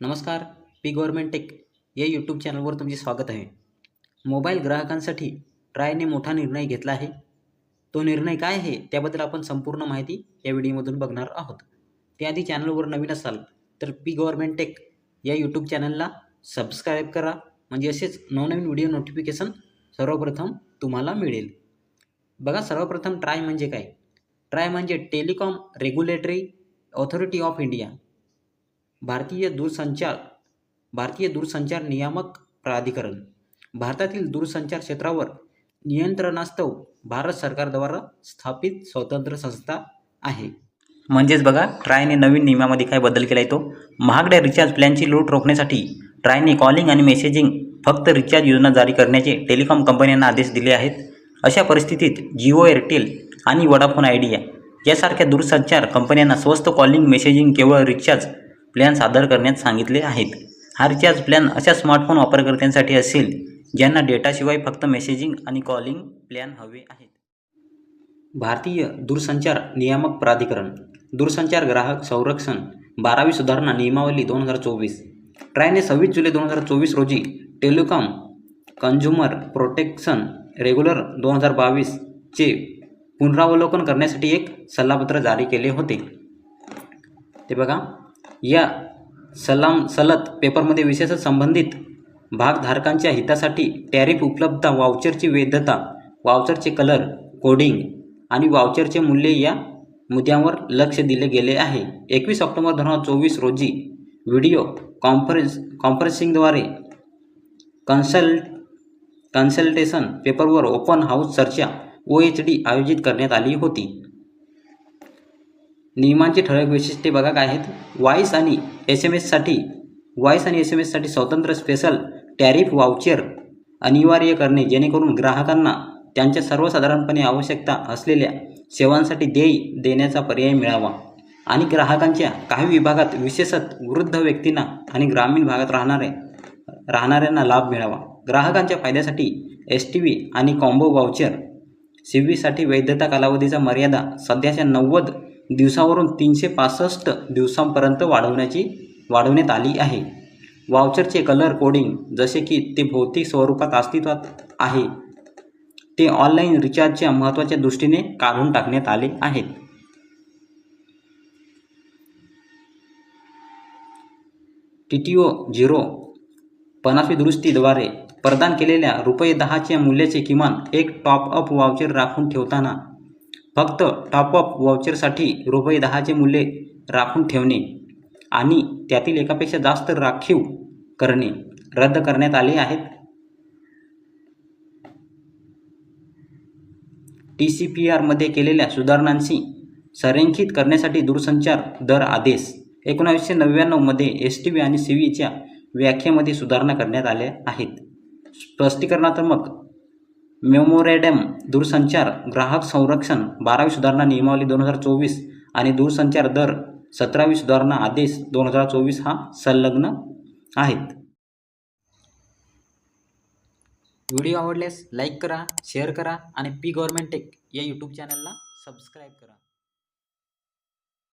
नमस्कार P government tech या YouTube चॅनलवर तुमचे स्वागत आहे. मोबाईल ग्राहकांसाठी ट्रायने मोठा निर्णय घेतला आहे. तो निर्णय काय आहे त्याबद्दल आपण संपूर्ण माहिती या व्हिडिओमधून बघणार आहोत. त्याआधी चॅनलवर नवीन असाल तर पी गव्हर्मेंट टेक या यूट्यूब चॅनलला सबस्क्राईब करा. म्हणजे असेच नवनवीन व्हिडिओ नोटिफिकेशन सर्वप्रथम तुम्हाला मिळेल. बघा सर्वप्रथम ट्राय म्हणजे काय? ट्राय म्हणजे telecom regulatory authority of India. भारतीय दूरसंचार भारतीय दूरसंचार नियामक प्राधिकरण भारतातील दूरसंचार क्षेत्रावर नियंत्रणास्तव भारत सरकारद्वारा स्थापित स्वतंत्र संस्था आहे. म्हणजेच बघा ट्रायने नवीन नियमामध्ये काय बदल केला आहे तो? महागड्या रिचार्ज प्लॅनची लूट रोखण्यासाठी ट्रायने कॉलिंग आणि मेसेजिंग फक्त रिचार्ज योजना जारी करण्याचे टेलिकॉम कंपन्यांना आदेश दिले आहेत. अशा परिस्थितीत जिओ एअरटेल आणि वडाफोन आयडिया यासारख्या दूरसंचार कंपन्यांना स्वस्त कॉलिंग मेसेजिंग केवळ रिचार्ज प्लॅन सादर करण्यास सांगितले आहेत. हा रिचार्ज प्लॅन अशा स्मार्टफोन वापरकर्त्यांसाठी असेल ज्यांना डेटाशिवाय फक्त मेसेजिंग आणि कॉलिंग प्लॅन हवे आहेत. भारतीय दूरसंचार नियामक प्राधिकरण दूरसंचार ग्राहक संरक्षण बारावी सुधारणा नियमावली दोन हजार चोवीस ट्रायने सव्वीस जुलै दोन हजार चोवीस रोजी टेलिकॉम कन्झ्युमर प्रोटेक्शन रेग्युलर दोन हजार बावीसचे पुनरावलोकन करण्यासाठी एक सल्लापत्र जारी केले होते. ते बघा. या सलाम सलत पेपरमध्ये विशेष संबंधित भागधारकांच्या हितासाठी टॅरिफ उपलब्धता वाउचरची वैधता वाउचरचे कलर कोडिंग आणि वाउचरचे मूल्य या मुद्द्यांवर लक्ष दिले गेले आहे. एकवीस ऑक्टोबर दोन हजार चोवीस रोजी व्हिडिओ कॉन्फरन्स कॉन्फरन्सिंगद्वारे कन्सल्ट कन्सल्टेशन पेपरवर ओपन हाऊस चर्चा ओ एच डी आयोजित करण्यात आली होती. नियमांची ठळक वैशिष्ट्ये बघा काय आहेत. व्हॉईस आणि एस एम एससाठी व्हॉईस आणि एस एम एससाठी स्वतंत्र स्पेशल टॅरिफ वाउचर अनिवार्य करणे जेणेकरून ग्राहकांना त्यांच्या सर्वसाधारणपणे आवश्यकता असलेल्या सेवांसाठी देय देण्याचा पर्याय मिळावा. आणि ग्राहकांच्या काही विभागात विशेषत वृद्ध व्यक्तींना आणि ग्रामीण भागात राहणारे राहणाऱ्यांना लाभ मिळावा. ग्राहकांच्या फायद्यासाठी एस टी व्ही आणि कॉम्बो वाउचर सी व्हीसाठी वैधता कालावधीचा मर्यादा सध्याच्या नव्वद दिवसावरून तीनशे पासष्ट दिवसांपर्यंत वाढवण्याची वाढवण्यात आली आहे. वाउचरचे कलर कोडिंग जसे की ते भौतिक स्वरूपात अस्तित्वात आहे ते ऑनलाईन रिचार्जच्या महत्त्वाच्या दृष्टीने काढून टाकण्यात आले आहेत. टी टी ओ झिरो पनाफी दुरुस्तीद्वारे प्रदान केलेल्या रुपये दहाच्या मूल्याचे किमान एक टॉपअप वाउचर राखून ठेवताना फक्त टॉपअप वाउचरसाठी रुपये दहाचे मूल्य राखून ठेवणे आणि त्यातील एकापेक्षा जास्त राखीव करणे रद्द करण्यात आले आहेत. टी सी पी आरमध्ये केलेल्या सुधारणांशी संरेखित करण्यासाठी दूरसंचार दर आदेश एकोणावीसशे नव्याण्णवमध्ये एस टी व्ही आणि सी व्हीच्या व्याख्येमध्ये सुधारणा करण्यात आल्या आहेत. स्पष्टीकरणात्मक मेमोरेडम दूरसंचार ग्राहक संरक्षण बारावी सुधारणा नियमावली दोन हजार चोवीस आणि दूरसंचार दर सतरावी सुधारणा आदेश दोन हजार चोवीस हा संलग्न आहेत. व्हिडिओ आवडल्यास लाईक करा शेअर करा आणि पी गव्हर्मेंट टेक या यूट्यूब चॅनलला सबस्क्राईब करा.